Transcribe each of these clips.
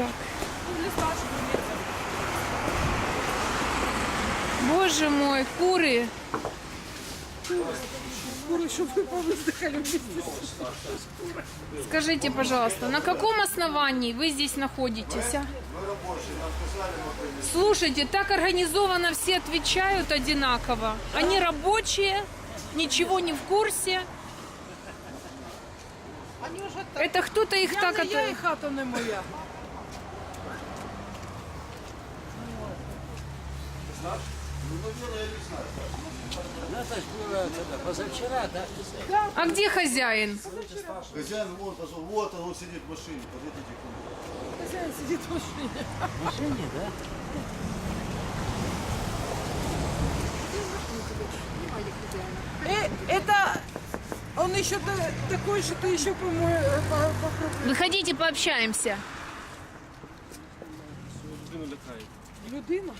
Так. Боже мой, куры. Куры, чтобы вы повыздыхали вместе. Скажите, пожалуйста, на каком основании вы здесь находитесь? а? Слушайте, так организованно все отвечают одинаково. Они рабочие, ничего не в курсе. Это кто-то их Я так... не от- я і хата не моя. Ну, это ж было когда, позавчера, да? А где хозяин? Хозяин вон пошел, вот он, сидит в машине, подойдите к нему. Хозяин сидит в машине. В машине, да? Э, это он еще та- такой, что ты еще по-моему по- попробуй. Выходите, пообщаемся. Людина?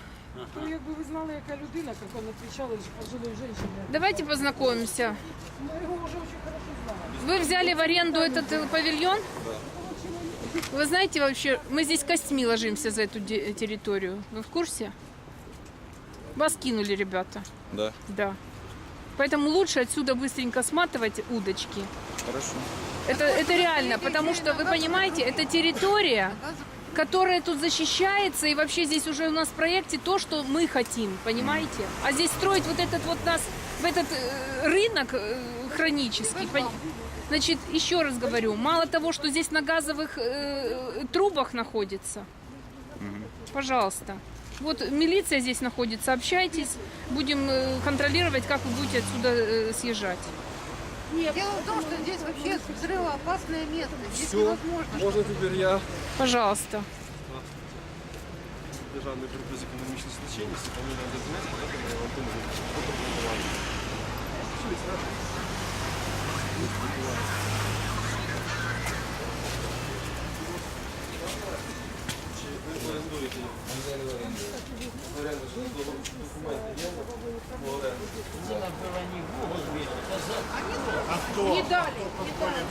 То якби ви знали, яка людина, як він відповідав ж пожилой женщине. Давайте познакомимся. Мы его уже очень хорошо знаем. Вы взяли в аренду этот э, павильон? Вы знаете вообще, мы здесь костьми ложимся за эту де- территорию. Вы в курсе? Вас кинули, ребята. Да, Да. Поэтому лучше отсюда быстренько сматывать удочки. хорошо. Это, это реально, потому что, вы понимаете, это территория, которая тут защищается, и вообще здесь уже у нас в проекте то, что мы хотим, понимаете? А здесь строить вот этот вот нас, в этот э, рынок э, хронический, пон- значит, еще раз говорю, мало того, что здесь на газовых э, трубах находится, пожалуйста. Вот милиция здесь находится, общайтесь, будем э, контролировать, как вы будете отсюда э, съезжать. Дело в том, что здесь вообще взрывоопасное место. Здесь Все, невозможно. можно теперь я Пожалуйста. державний групи з економічних значень, Степанина Документів, я Антон Попробувати. Чи ви орендуєте? Оренду, що документи є на оренду? за Не дали, не дали.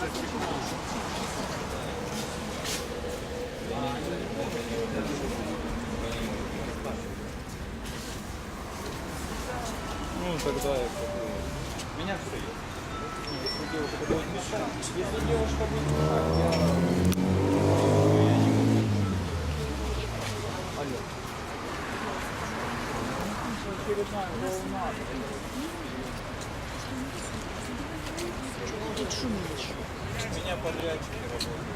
Ну, тогда я подумаю. Меня все есть. Если девушка будет мешать, если девушка будет мешать, я... я не У меня подрядчики работают.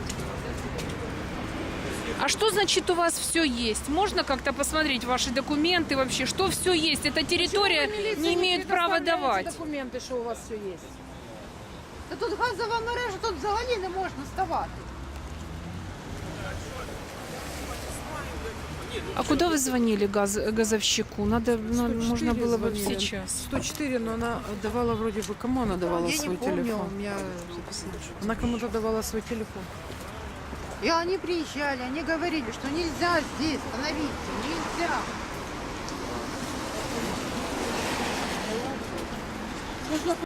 А что значит у вас все есть? Можно как-то посмотреть ваши документы вообще? Что все есть? Эта территория не имеет права давать. документы, що у вас все є. Та тут газова мережа, тут взагалі не можна ставати. А куда вы звонили газ, газовщику? Надо, ну, 104 можно было бы звонили. сейчас. 104, но она давала вроде бы, кому она давала Я свой не помню, телефон? у меня записано. что- Она кому-то давала свой телефон. И они приезжали, они говорили, что нельзя здесь становиться, нельзя.